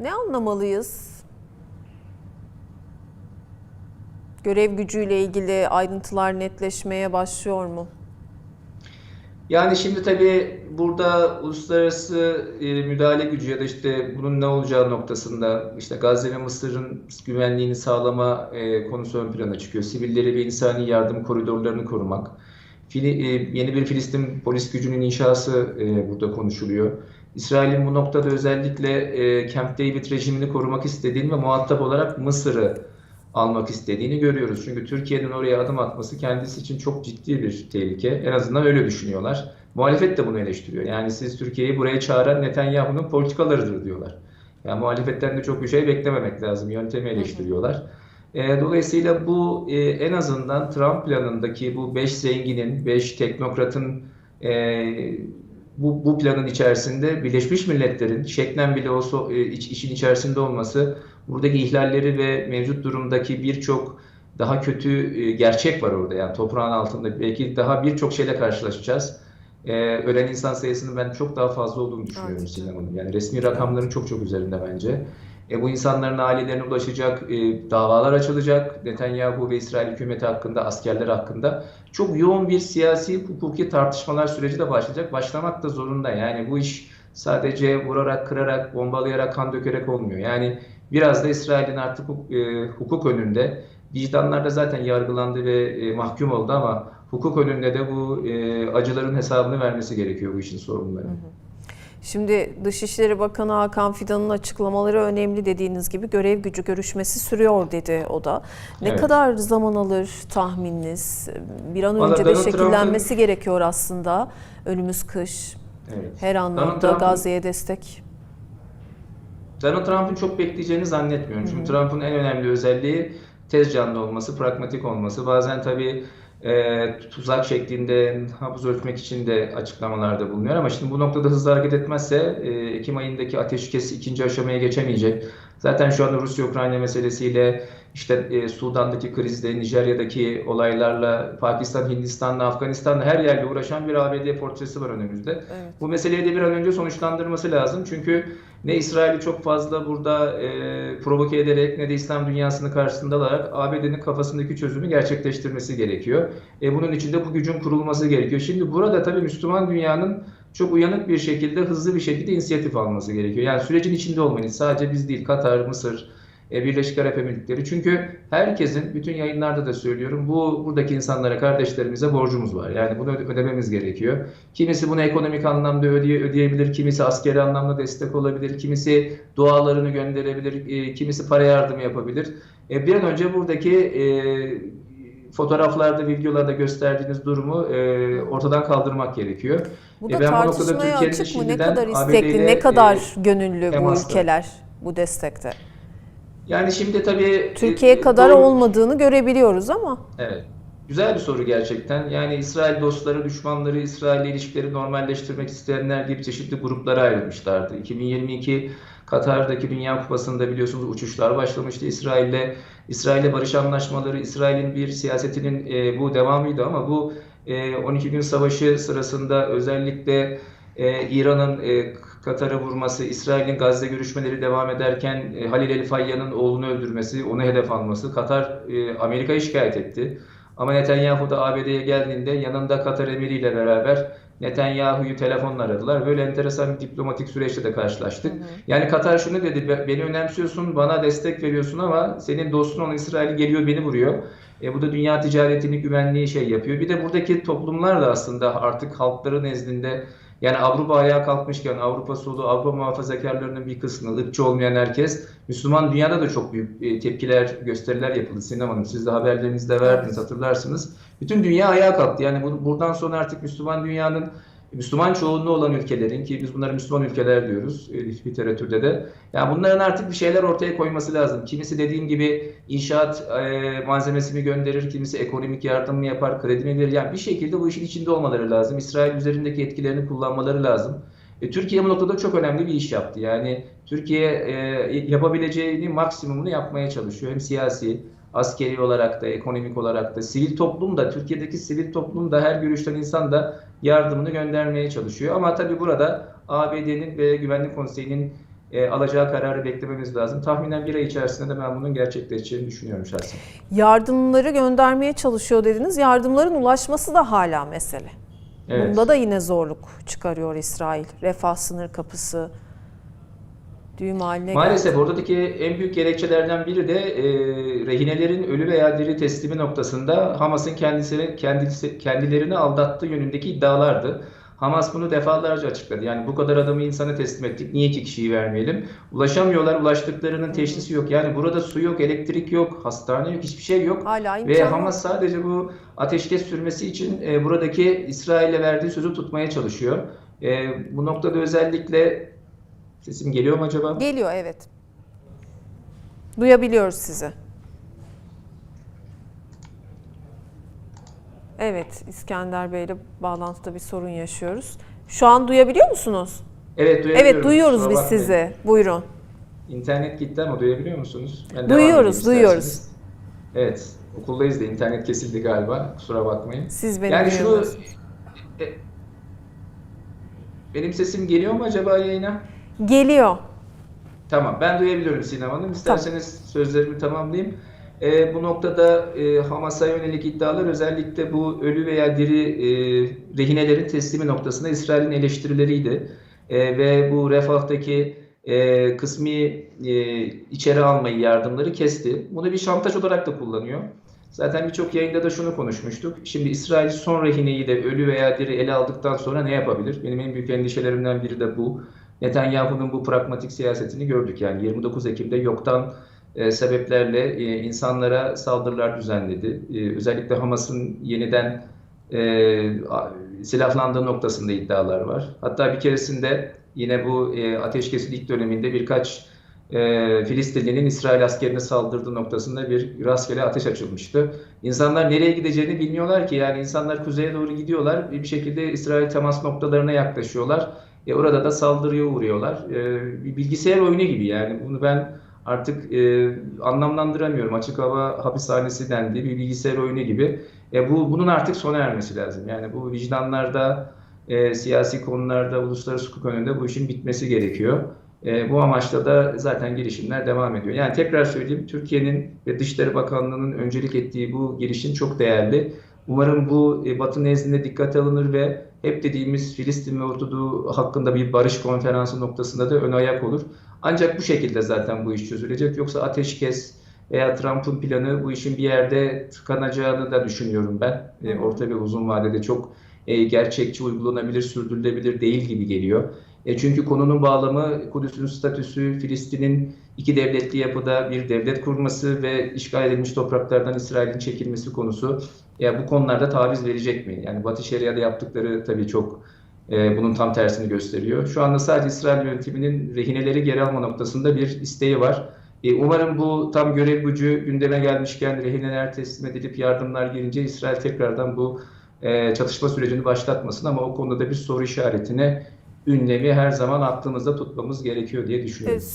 Ne anlamalıyız? Görev gücüyle ilgili ayrıntılar netleşmeye başlıyor mu? Yani şimdi tabii burada uluslararası e, müdahale gücü ya da işte bunun ne olacağı noktasında işte Gazze ve Mısır'ın güvenliğini sağlama e, konusu ön plana çıkıyor. Sivilleri ve insani yardım koridorlarını korumak. E, yeni bir Filistin polis gücünün inşası burada konuşuluyor. İsrail'in bu noktada özellikle e, Camp David rejimini korumak istediğini ve muhatap olarak Mısır'ı almak istediğini görüyoruz. Çünkü Türkiye'nin oraya adım atması kendisi için çok ciddi bir tehlike. En azından öyle düşünüyorlar. Muhalefet de bunu eleştiriyor. Yani siz Türkiye'yi buraya çağıran Netanyahu'nun politikalarıdır diyorlar. Yani muhalefetten de çok bir şey beklememek lazım. Yöntemi eleştiriyorlar. E, dolayısıyla bu e, en azından Trump planındaki bu 5 zenginin, 5 teknokratın e, bu, bu planın içerisinde Birleşmiş Milletler'in şeklen bile olsa e, iç- işin içerisinde olması buradaki ihlalleri ve mevcut durumdaki birçok daha kötü e, gerçek var orada. Yani toprağın altında belki daha birçok şeyle karşılaşacağız. E, ölen insan sayısının ben çok daha fazla olduğunu düşünüyorum Evet. Sinem Hanım. Yani resmi rakamların çok çok üzerinde bence. E, bu insanların ailelerine ulaşacak, e, davalar açılacak. Netanyahu ve İsrail hükümeti hakkında, askerler hakkında çok yoğun bir siyasi, hukuki tartışmalar süreci de başlayacak. Başlamak da zorunda. Yani bu iş sadece vurarak, kırarak, bombalayarak, kan dökerek olmuyor. Yani biraz da İsrail'in artık huk- e, hukuk önünde, vicdanlarda zaten yargılandı ve e, mahkum oldu ama hukuk önünde de bu e, acıların hesabını vermesi gerekiyor bu işin sorumlularının. Şimdi Dışişleri Bakanı Hakan Fidan'ın açıklamaları önemli dediğiniz gibi görev gücü görüşmesi sürüyor dedi o da. Ne Evet. kadar zaman alır tahmininiz? Bir an önce de şekillenmesi gerekiyor aslında. Önümüz kış. Evet. Her anlamda Trump'ın- Gazze'ye destek. Donald Trump'ın çok bekleyeceğini zannetmiyorum. Çünkü Trump'ın en önemli özelliği tez canlı olması, pragmatik olması. Bazen tabii e, tuzak şeklinde nabız ölçmek için de açıklamalarda bulunuyor. Ama şimdi bu noktada hızlı hareket etmezse e, Ekim ayındaki ateşkes ikinci aşamaya geçemeyecek. Zaten şu anda Rusya-Ukrayna meselesiyle işte e, Sudan'daki krizle, Nijerya'daki olaylarla, Pakistan, Hindistan'la, Afganistan'la her yerde uğraşan bir ABD portresi var önümüzde. Evet. Bu meseleyi de bir an önce sonuçlandırması lazım. Çünkü ne İsrail'i çok fazla burada e, provoke ederek ne de İslam dünyasını karşısında alarak ABD'nin kafasındaki çözümü gerçekleştirmesi gerekiyor. E, bunun için de bu gücün kurulması gerekiyor. Şimdi burada tabii Müslüman dünyanın çok uyanık bir şekilde, hızlı bir şekilde inisiyatif alması gerekiyor. Yani sürecin içinde olmalıyız. Sadece biz değil, Katar, Mısır, Birleşik Arap Emirlikleri. Çünkü herkesin, bütün yayınlarda da söylüyorum, bu buradaki insanlara, kardeşlerimize borcumuz var. Yani bunu öde- ödememiz gerekiyor. Kimisi bunu ekonomik anlamda ödeye, ödeyebilir, kimisi askeri anlamda destek olabilir, kimisi dualarını gönderebilir, e, kimisi para yardımı yapabilir. E, bir an önce buradaki e, fotoğraflarda, videolarda gösterdiğiniz durumu e, ortadan kaldırmak gerekiyor. Bu E, da ben bu tartışmaya Türkiye'nin açık mı? Ne kadar istekli, ne kadar e, gönüllü bu ülkeler bu destekte? Yani şimdi tabii Türkiye e, kadar doğru- olmadığını görebiliyoruz ama. Evet. Güzel bir soru gerçekten. Yani İsrail dostları, düşmanları, İsrail ilişkileri normalleştirmek isteyenler gibi çeşitli gruplara ayrılmışlardı. 2022 Katar'daki Dünya Kupası'nda biliyorsunuz uçuşlar başlamıştı İsrail'le. İsrail'le barış anlaşmaları, İsrail'in bir siyasetinin e, bu devamıydı ama bu e, 12 gün savaşı sırasında özellikle e, İran'ın e, Katar'a vurması, İsrail'in Gazze görüşmeleri devam ederken e, Halil El Fayyad'ın oğlunu öldürmesi, onu hedef alması, Katar e, Amerika'yı şikayet etti. Ama Netanyahu da ABD'ye geldiğinde yanında Katar emiriyle beraber Netanyahu'yu telefonla aradılar. Böyle enteresan bir diplomatik süreçte de karşılaştık. Yani Katar şunu dedi, "Be- beni önemsiyorsun, bana destek veriyorsun ama senin dostun olan İsrail geliyor beni vuruyor. E, bu da dünya ticaretini, güvenliği şey yapıyor. Bir de buradaki toplumlar da aslında artık halkların nezdinde yani Avrupa ayağa kalkmışken Avrupa solu, Avrupa muhafazakarlarının bir kısmı, ırkçı olmayan herkes, Müslüman dünyada da çok büyük e, tepkiler, gösteriler yapıldı. Sinem Hanım siz de haberlerinizde verdiniz hatırlarsınız. Bütün dünya ayağa kalktı. Yani bu, buradan sonra artık Müslüman dünyanın Müslüman çoğunluğu olan ülkelerin ki biz bunlara Müslüman ülkeler diyoruz e, literatürde de. Yani bunların artık bir şeyler ortaya koyması lazım. Kimisi dediğim gibi inşaat e, malzemesi mi gönderir, kimisi ekonomik yardım mı yapar, kredi mi verir. Yani bir şekilde bu işin içinde olmaları lazım. İsrail üzerindeki etkilerini kullanmaları lazım. E, Türkiye bu noktada çok önemli bir iş yaptı. Yani Türkiye e, yapabileceğini maksimumunu yapmaya çalışıyor. Hem siyasi, askeri olarak da, ekonomik olarak da, sivil toplum da, Türkiye'deki sivil toplum da, her görüşten insan da yardımını göndermeye çalışıyor. Ama tabii burada ABD'nin ve Güvenlik Konseyi'nin e, alacağı kararı beklememiz lazım. Tahminen bir ay içerisinde de ben bunun gerçekleşeceğini düşünüyorum şahsen. Yardımları göndermeye çalışıyor dediniz. Yardımların ulaşması da hala mesele. Evet. Bunda da yine zorluk çıkarıyor İsrail. Refah sınır kapısı düğüm haline Maalesef geldi. oradaki en büyük gerekçelerden biri de e, rehinelerin ölü veya diri teslimi noktasında Hamas'ın kendisi, kendisi kendilerini aldattığı yönündeki iddialardı. Hamas bunu defalarca açıkladı. Yani bu kadar adamı insana teslim ettik. Niye iki kişiyi vermeyelim? Ulaşamıyorlar. Ulaştıklarının teşhisi yok. Yani burada su yok, elektrik yok, hastane yok, hiçbir şey yok. Hala Ve imkan. Hamas sadece bu ateşkes sürmesi için e, buradaki İsrail'e verdiği sözü tutmaya çalışıyor. E, bu noktada özellikle sesim geliyor mu acaba? Geliyor evet. Duyabiliyoruz sizi. Evet İskender Bey'le bağlantıda bir sorun yaşıyoruz. Şu an duyabiliyor musunuz? Evet duyabiliyorum. Evet duyuyoruz Kusura biz bakmayın. sizi. Buyurun. İnternet gitti ama duyabiliyor musunuz? Ben devam Duyuyoruz, edeyim duyuyoruz. isterseniz. Evet, okuldayız da internet kesildi galiba. Kusura bakmayın. Siz beni Yani duyuyorsunuz. e, benim sesim geliyor mu acaba yayına? Geliyor. Tamam, ben duyabiliyorum Sinem Hanım. İsterseniz sözlerimi tamamlayayım. E, bu noktada e, Hamas'a yönelik iddialar özellikle bu ölü veya diri e, rehinelerin teslimi noktasında İsrail'in eleştirileriydi. E, ve bu Refah'taki e, kısmi e, içeri almayı, yardımları kesti. Bunu bir şantaj olarak da kullanıyor. Zaten birçok yayında da şunu konuşmuştuk. Şimdi İsrail son rehineyi de ölü veya diri ele aldıktan sonra ne yapabilir? Benim en büyük endişelerimden biri de bu. Netanyahu'nun bu pragmatik siyasetini gördük. Yani 29 Ekim'de yoktan e, sebeplerle e, insanlara saldırılar düzenledi. E, özellikle Hamas'ın yeniden e, silahlandığı noktasında iddialar var. Hatta bir keresinde yine bu e, ateşkesin ilk döneminde birkaç e, Filistinlinin İsrail askerine saldırdığı noktasında bir rastgele ateş açılmıştı. İnsanlar nereye gideceğini bilmiyorlar ki. Yani insanlar kuzeye doğru gidiyorlar. Bir şekilde İsrail temas noktalarına yaklaşıyorlar. E, orada da saldırıya uğruyorlar. E, bir bilgisayar oyunu gibi yani. Bunu ben artık e, anlamlandıramıyorum. Açık hava hapishanesi dendi. Bir bilgisayar oyunu gibi. E, bu bunun artık sona ermesi lazım. Yani bu vicdanlarda, e, siyasi konularda, uluslararası hukuk önünde bu işin bitmesi gerekiyor. E, bu amaçla da zaten girişimler devam ediyor. Yani tekrar söyleyeyim, Türkiye'nin ve Dışişleri Bakanlığı'nın öncelik ettiği bu girişim çok değerli. Umarım bu e, Batı nezdinde dikkate alınır ve hep dediğimiz Filistin ve Ortadoğu hakkında bir barış konferansı noktasında da ön ayak olur. Ancak bu şekilde zaten bu iş çözülecek. Yoksa ateşkes veya Trump'ın planı bu işin bir yerde tıkanacağını da düşünüyorum ben. E, orta ve uzun vadede çok e, gerçekçi, uygulanabilir, sürdürülebilir değil gibi geliyor. E, çünkü konunun bağlamı Kudüs'ün statüsü, Filistin'in iki devletli yapıda bir devlet kurması ve işgal edilmiş topraklardan İsrail'in çekilmesi konusu. Ya bu konularda taviz verecek mi? Yani Batı Şeria'da yaptıkları tabii çok e, bunun tam tersini gösteriyor. Şu anda sadece İsrail yönetiminin rehineleri geri alma noktasında bir isteği var. E, umarım bu tam görev gücü gündeme gelmişken rehineler teslim edilip yardımlar gelince İsrail tekrardan bu e, çatışma sürecini başlatmasın ama o konuda da bir soru işaretine ünlemi her zaman aklımızda tutmamız gerekiyor diye düşünüyorum.